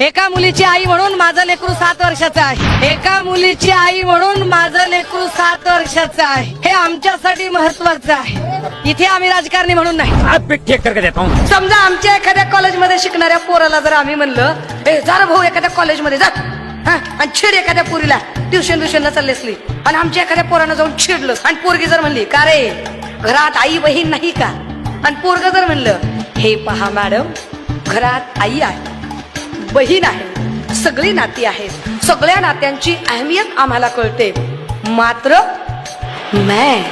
एका मुलीची आई म्हणून माझं लेकरू सात वर्षाचं आहे. एका मुलीची आई म्हणून माझं लेकरू सात वर्षाचं आहे. हे आमच्यासाठी महत्वाचं आहे. इथे आम्ही राजकारणी म्हणून नाही. हूँ समजा आमच्या एखाद्या कॉलेजमध्ये शिकणाऱ्या पोराला जर आम्ही म्हणलं ए जा रे भाऊ एखाद्या कॉलेजमध्ये जा. हा, आणि छेड एखाद्या पोरीला ट्युशन ट्युशनला चालली असली आणि आमच्या एखाद्या पोरानं जाऊन छेडलं. आणि पोरगी जर म्हणली का रे घरात आई बहीण नाही का? आणि पोरग जर म्हणलं हे पहा मॅडम घरात आई आहे. बहीण आहे. सगळी नाती आहेत. सगळ्या नात्यांची अहमियत आम्हाला कळते. मात्र मैं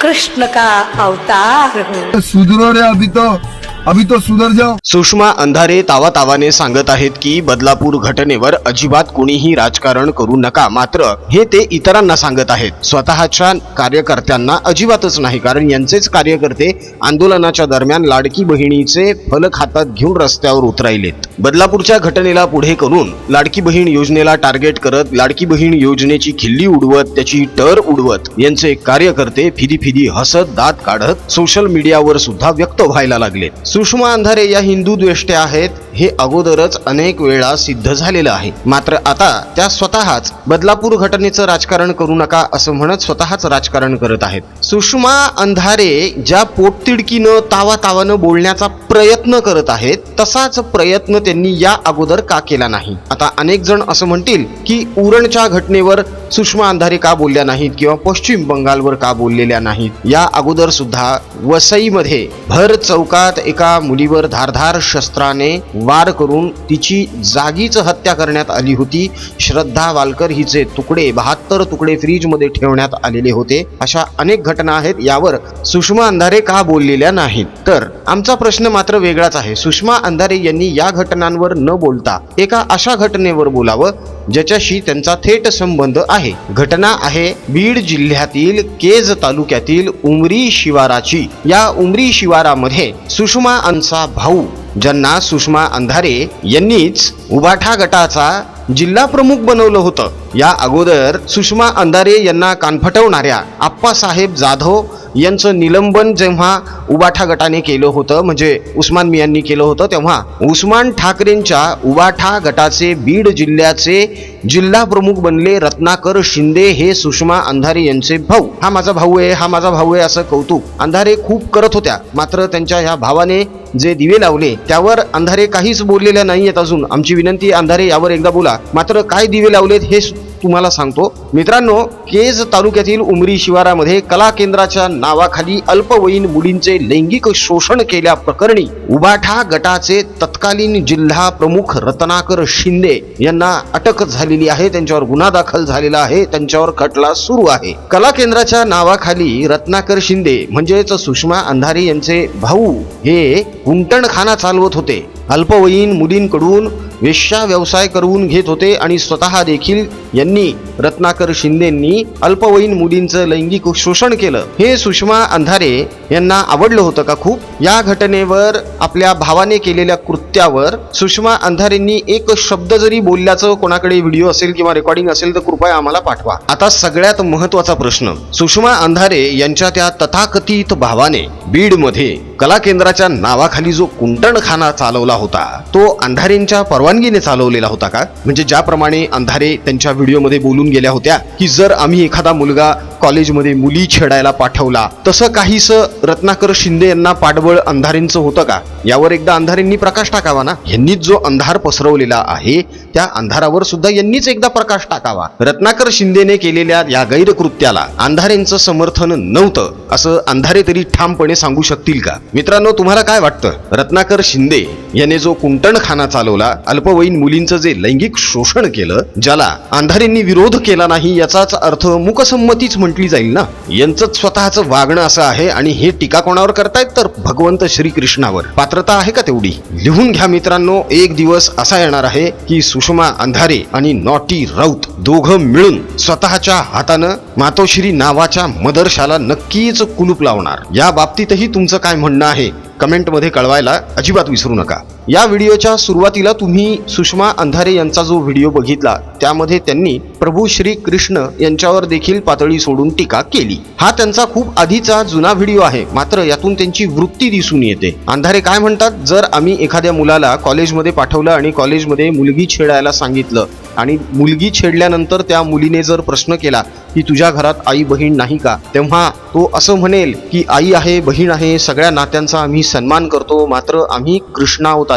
कृष्ण का अवतार सुधरो रे अभी तो. अभी तो सुधर जाओ। सुषमा अंधारे तावा तावाने सांगत आहेत की बदलापूर घटनेवर अजिबात कोणीही राजकारण करू नका मात्र हे ते इतरांना सांगत आहेत. स्वतःच्या कार्यकर्त्यांना अजिबातच नाही कारण यांचेच कार्यकर्ते आंदोलनाच्या दरम्यान लाडकी बहिणीचे फलक हातात घेऊन रस्त्यावर उतरायलेत. बदलापूरच्या घटनेला पुढे करून लाडकी बहीण योजनेला टार्गेट करत लाडकी बहीण योजनेची खिल्ली उडवत त्याची टर उडवत यांचे कार्यकर्ते फिदी फिदी हसत दात काढत सोशल मीडियावर सुद्धा व्यक्त व्हायला लागले सुषमा अंधारे या हिंदू द्वेष्टे आहेत हे अगोदरच अनेक वेळा सिद्ध झालेलं आहे. मात्र आता त्या स्वतःच बदलापूर घटनेचं राजकारण करू नका असं म्हणत स्वतःच राजकारण करत आहेत. सुषमा अंधारे ज्या पोटतिडकीनं तावा तावानं बोलण्याचा प्रयत्न करत आहेत तसाच प्रयत्न त्यांनी या अगोदर का केला नाही? आता अनेक जण असं म्हणतील की उरणच्या घटनेवर सुषमा अंधारे का बोलल्या नाहीत किंवा पश्चिम बंगालवर का बोललेल्या नाहीत? या अगोदर सुद्धा वसईमध्ये भर चौकात एका मुलीवर धारधार शस्त्राने वार करून तिची जागीच हत्या करण्यात आली होती. श्रद्धा वालकर हिचे तुकडे बहात्तर तुकडे फ्रीजमध्ये ठेवण्यात आलेले होते. अशा अनेक घटना आहेत यावर सुषमा अंधारे का बोललेल्या नाहीत? तर आमचा प्रश्न मात्र वेगळाच आहे. सुषमा अंधारे यांनी या घटनांवर न बोलता एका अशा घटनेवर बोलावं ज्याच्याशी त्यांचा थेट संबंध आहे. घटना आहे बीड जिल्ह्यातील केज तालुक्यातील उमरी शिवाराची. या उमरी शिवारामध्ये सुषमा अंचा भाऊ ज्यांना सुषमा अंधारे यांनीच उबाठा गटाचा जिल्हा प्रमुख बनवलं होतं. या अगोदर सुषमा अंधारे यांना कानफटवणाऱ्या आप्पासाहेब जाधव यांचं निलंबन जेव्हा उबाठा गटाने केलं होतं म्हणजे उस्मान मियांनी केलं होतं तेव्हा उस्मान ठाकरेंच्या उबाठा गटाचे बीड जिल्ह्याचे जिल्हा प्रमुख बनले रत्नाकर शिंदे हे सुषमा अंधारे यांचे भाऊ. हा माझा भाऊ आहे हा माझा भाऊ आहे असं कौतुक अंधारे खूप करत होत्या. मात्र त्यांच्या ह्या भावाने जे दिवे लावले त्यावर अंधारे काहीच बोललेल्या नाहीयेत अजून. आमची विनंती अंधारे यावर एकदा बोला. मात्र काय दिवे लावलेत हे तुम्हाला सांगतो. मित्रांनो केज तालुक्यातील उमरी शिवारामध्ये कला केंद्राच्या नावाखाली अल्पवयीन मुलींचे लैंगिक शोषण केल्या प्रकरणी उबाठा गटाचे तत्कालीन जिल्हा प्रमुख रत्नाकर शिंदे यांना अटक झालेली आहे. त्यांच्यावर गुन्हा दाखल झालेला आहे. त्यांच्यावर खटला सुरू आहे. कला केंद्राच्या नावाखाली रत्नाकर शिंदे म्हणजेच सुषमा अंधारे यांचे भाऊ हे कुंटणखाना चालवत होते. अल्पवयीन मुलींकडून वेश्या व्यवसाय करून घेत होते आणि स्वतः देखील यांनी रत्नाकर शिंदेंनी अल्पवयीन मुलींचं लैंगिक शोषण केलं. हे सुषमा अंधारे यांना आवडलं होतं का खूप? या घटनेवर आपल्या भावाने केलेल्या कृत्यावर सुषमा अंधारेंनी एक शब्द जरी बोलल्याचं कोणाकडे व्हिडिओ असेल किंवा रेकॉर्डिंग असेल तर कृपया आम्हाला पाठवा. आता सगळ्यात महत्त्वाचा प्रश्न. सुषमा अंधारे यांच्या त्या तथाकथित भावाने बीडमध्ये कला केंद्राच्या नावाखाली जो कुंटणखाना चालवला होता तो अंधारेंच्या परवानगीने चालवलेला होता का? म्हणजे ज्याप्रमाणे अंधारे त्यांच्या व्हिडिओमध्ये बोलून गेल्या होत्या की जर आम्ही एखादा मुलगा कॉलेजमध्ये मुली छेडायला पाठवला. तसं काहीस रत्नाकर शिंदे यांना पाठबळ अंधारेंचं होतं का? यावर एकदा अंधारेंनी प्रकाश टाकावा ना? यांनीच जो अंधार पसरवलेला आहे त्या अंधारावर सुद्धा यांनीच एकदा प्रकाश टाकावा. रत्नाकर शिंदेने केलेल्या या गैरकृत्याला अंधारेंचं समर्थन नव्हतं. असं अंधारे तरी ठामपणे सांगू शकतील का? मित्रांनो तुम्हाला काय वाटतं? रत्नाकर शिंदे याने जो कुंटणखाना चालवला अल्पवयीन मुलींचं जे लैंगिक शोषण केलं ज्याला अंधारेंनी विरोध केला नाही याचाच अर्थ मुकसंमतीच म्हटली जाईल ना? यांचं स्वतःचं वागणं असं आहे आणि हे टीका कोणावर करतायत? तर भगवंत श्रीकृष्णावर. पात्रता आहे का तेवढी? लिहून घ्या मित्रांनो एक दिवस असा येणार आहे की सुषमा अंधारे आणि नॉटी राऊत दोघं मिळून स्वतःच्या हातानं मातोश्री नावाच्या मदरशाला नक्कीच कुलूप लावणार. या बाबतीतही तुमचं काय म्हणणं आहे? कमेंटमध्ये कळवायला अजिबात विसरू नका. या व्हिडिओच्या सुरुवातीला तुम्ही सुषमा अंधारे यांचा जो व्हिडिओ बघितला त्यामध्ये त्यांनी प्रभू श्री कृष्ण यांच्यावर देखील पातळी सोडून टीका केली. हा त्यांचा खूप आधीचा जुना व्हिडिओ आहे मात्र यातून त्यांची वृत्ती दिसून येते. अंधारे काय म्हणतात? जर आम्ही एखाद्या मुलाला कॉलेजमध्ये पाठवलं आणि कॉलेजमध्ये मुलगी छेडायला सांगितलं आणि मुलगी छेडल्यानंतर त्या मुलीने जर प्रश्न केला की तुझ्या घरात आई बहीण नाही का? तेव्हा तो असं म्हणेल की आई आहे बहीण आहे सगळ्या नात्यांचा आम्ही सन्मान करतो मात्र आम्ही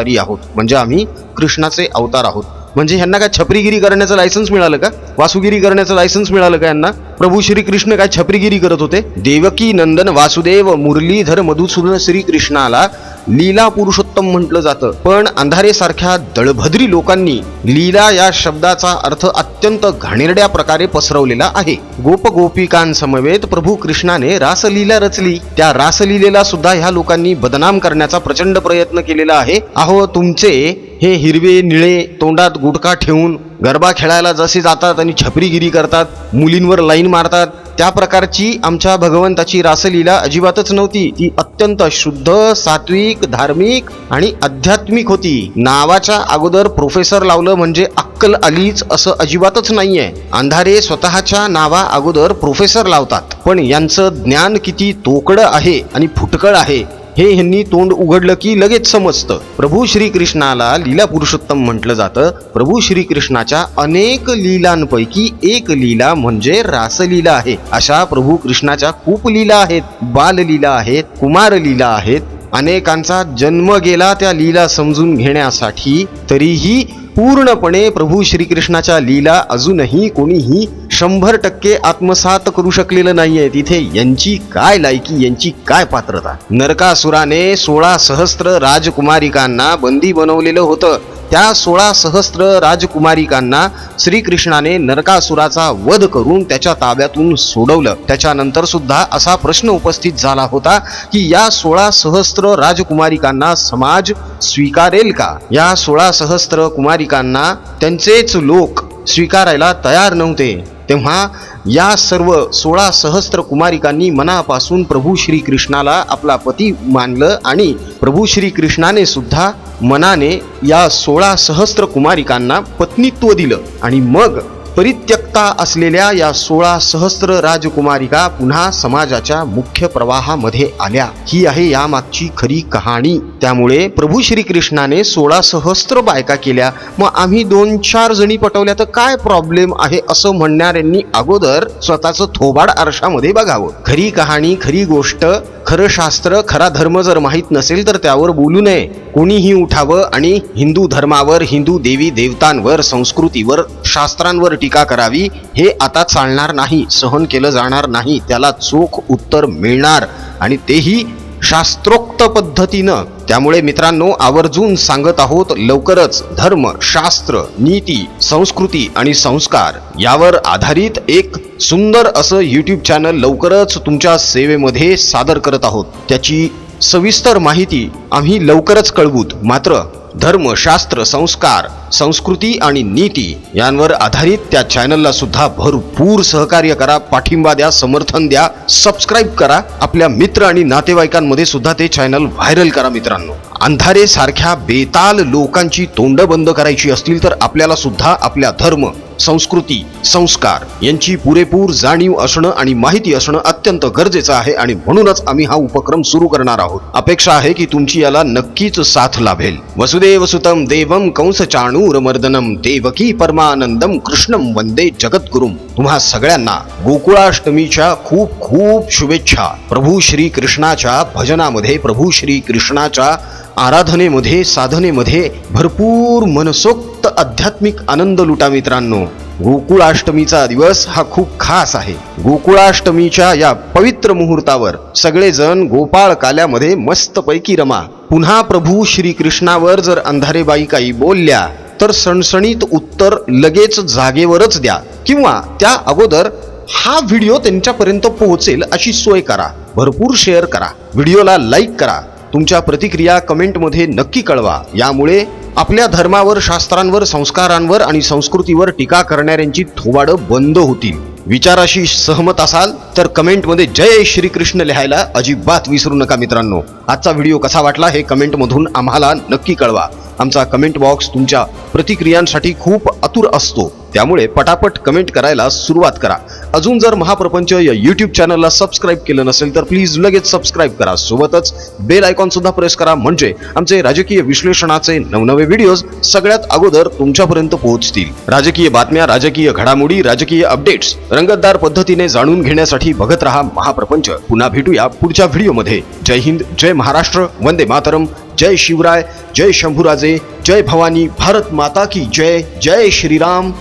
अवतारी आहोत. म्हणजे आम्ही कृष्णाचे अवतार आहोत. म्हणजे ह्यांना काय छपरीगिरी करण्याचं लायसन्स मिळालं का? वासुगिरी करण्याचं लायसन्स मिळालं का यांना? प्रभू श्रीकृष्ण काय छपरीगिरी करत होते? देवकी नंदन वासुदेव मुरलीधर मधुसूदन श्रीकृष्णाला लीला पुरुषोत्तम म्हटलं जातं. पण अंधारेसारख्या दळभद्री लोकांनी लीला या शब्दाचा अर्थ अत्यंत घाणेरड्या प्रकारे पसरवलेला आहे. गोप गोपिकांसमवेत प्रभू कृष्णाने रासलीला रचली. त्या रासलीलेला सुद्धा ह्या लोकांनी बदनाम करण्याचा प्रचंड प्रयत्न केलेला आहे. अहो तुमचे हे हिरवे निळे तोंडात गुटखा ठेवून गरबा खेळायला जसे जातात आणि छपरीगिरी करतात मुलींवर लाईन मारतात त्या प्रकारची आमच्या भगवंताची रासलीला अजिबातच नव्हती. ती अत्यंत शुद्ध सात्विक धार्मिक आणि आध्यात्मिक होती. नावाच्या अगोदर प्रोफेसर लावलं म्हणजे अक्कल आलीच असं अजिबातच नाहीये. अंधारे स्वतःच्या नावा अगोदर प्रोफेसर लावतात. पण यांचं ज्ञान किती तोकडं आहे आणि फुटकळ आहे हे ह्यांनी तोंड उघडलं की लगेच समजतं. प्रभू श्रीकृष्णाला लीला पुरुषोत्तम म्हटलं जातं. प्रभू श्रीकृष्णाच्या अनेक लीलांपैकी एक लीला म्हणजे रासलीला आहे. अशा प्रभू कृष्णाच्या खूप लीला आहेत. बाललीला आहेत कुमार लीला आहेत. अनेकांचा जन्म गेला त्या लीला समजून घेण्यासाठी तरीही पूर्णपणे प्रभू श्रीकृष्णाच्या लीला अजूनही कोणीही शंभर टक्के आत्मसात करू शकलेलं नाहीये. तिथे यांची काय लायकी यांची काय पात्रता? नरकासुराने सोळा सहस्त्र राजकुमारिकांना बंदी बनवलेलं होतं. त्या सोळा सहस्त्र राजकुमारिकांना श्रीकृष्णाने नरकासुराचा वध करून त्याच्या ताब्यातून सोडवलं. त्याच्यानंतर सुद्धा असा प्रश्न उपस्थित झाला होता की या सोळा सहस्त्र राजकुमारिकांना समाज स्वीकारेल का? या सोळा सहस्त्र कुमारिकांना त्यांचेच लोक स्वीकारायला तयार नव्हते. तेव्हा या सर्व सोळा सहस्त्र कुमारिकांनी मनापासून प्रभू श्रीकृष्णाला आपला पती मानलं आणि प्रभू श्रीकृष्णाने सुद्धा मनाने या सोळा सहस्त्र कुमारिकांना पत्नीत्व दिलं. आणि मग परित्यक्ता असलेल्या या सोळा सहस्त्र राजकुमारिका पुन्हा समाजाच्या मुख्य प्रवाहामध्ये आल्या. ही आहे यामागची खरी कहाणी. त्यामुळे प्रभू श्रीकृष्णाने सोळा सहस्त्र बायका केल्या. मग आम्ही दोन चार जणी पटवल्या तर काय प्रॉब्लेम आहे असं म्हणणाऱ्यांनी अगोदर स्वतःचं थोबाड आरशामध्ये बघावं. खरी कहाणी खरी गोष्ट खरं शास्त्र खरा धर्म जर माहीत नसेल तर त्यावर बोलू नये. कोणीही उठावं आणि हिंदू धर्मावर हिंदू देवी देवतांवर संस्कृतीवर शास्त्रांवर टीका करावी हे आता चालणार नाही सहन केलं जाणार नाही त्याला चोख उत्तर मिळणार आणि तेही शास्त्रोक्त पद्धतीनं. त्यामुळे मित्रांनो आवर्जून सांगत आहोत लवकरच धर्म शास्त्र नीती संस्कृती आणि संस्कार यावर आधारित एक सुंदर असं यूट्यूब चॅनल लवकरच तुमच्या सेवेमध्ये सादर करत आहोत. त्याची सविस्तर माहिती आम्ही लवकरच कळवूत. मात्र धर्म शास्त्र संस्कार संस्कृती आणि नीती यांवर आधारित त्या चॅनलला सुद्धा भरपूर सहकार्य करा पाठिंबा द्या समर्थन द्या सबस्क्राईब करा. आपल्या मित्र आणि नातेवाईकांमध्ये सुद्धा ते चॅनल व्हायरल करा मित्रांनो. अंधारे सारख्या बेताल लोकांची तोंड बंद करायची असतील तर आपल्याला सुद्धा आपल्या धर्म संस्कृती संस्कार यांची पुरेपूर जाणीव असणं आणि माहिती असणं अत्यंत गरजेचं आहे आणि म्हणूनच आम्ही हा उपक्रम सुरू करणार आहोत. अपेक्षा आहे की तुमची याला नक्कीच साथ लाभेल. वसुदेव सुतम देवम कंस चाणूरमर्दनम देवकी परमानंदम कृष्णम वंदे जगद्गुरुम तुम्हा सगळ्यांना गोकुळाष्टमीच्या खूप खूप शुभेच्छा. प्रभू श्री कृष्णाच्या भजनामध्ये प्रभू श्री कृष्णाच्या आराधनेमध्ये साधनेमध्ये भरपूर मनसोक्त आध्यात्मिक आनंद लुटा मित्रांनो. गोकुळाष्टमीचा दिवस हा खूप खास आहे. गोकुळाष्टमीच्या या पवित्र मुहूर्तावर सगळेजण गोपाळ काल्यामध्ये मस्तपैकी रमा. पुन्हा प्रभू श्रीकृष्णावर जर अंधारेबाई काही बोलल्या तर सणसणीत उत्तर लगेच जागेवरच द्या किंवा त्या अगोदर हा व्हिडिओ त्यांच्यापर्यंत पोहोचेल अशी सोय करा. भरपूर शेअर करा. व्हिडिओला लाईक करा. तुमच्या प्रतिक्रिया कमेंटमध्ये नक्की कळवा. यामुळे आपल्या धर्मावर शास्त्रांवर संस्कारांवर आणि संस्कृतीवर टीका करणाऱ्यांची थोबाडं बंद होतील. विचाराशी सहमत असाल तर कमेंटमध्ये जय श्रीकृष्ण लिहायला अजिबात विसरू नका मित्रांनो. आजचा व्हिडिओ कसा वाटला हे कमेंटमधून आम्हाला नक्की कळवा. आमचा कमेंट बॉक्स तुमच्या प्रतिक्रियांसाठी खूप आतुर असतो. त्यामुळे पटापट कमेंट करायला सुरुवात करा. अजून जर महाप्रपंच या यूट्यूब चॅनलला सबस्क्राईब केलं नसेल तर प्लीज लगेच सबस्क्राईब करा. सोबतच बेल आयकॉन सुद्धा प्रेस करा. म्हणजे आमचे राजकीय विश्लेषणाचे नवनवे व्हिडिओज सगळ्यात अगोदर तुमच्यापर्यंत पोहोचतील. राजकीय बातम्या राजकीय घडामोडी राजकीय अपडेट्स रंगतदार पद्धतीने जाणून घेण्यासाठी बघत रहा महाप्रपंच. पुन्हा भेटूया पुढच्या व्हिडिओमध्ये जय हिंद जय महाराष्ट्र वंदे मातरम. जय शिवराय जय शंभूराजे जय भवानी भारत माता की जय जय श्रीराम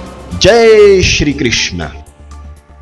जय श्री कृष्ण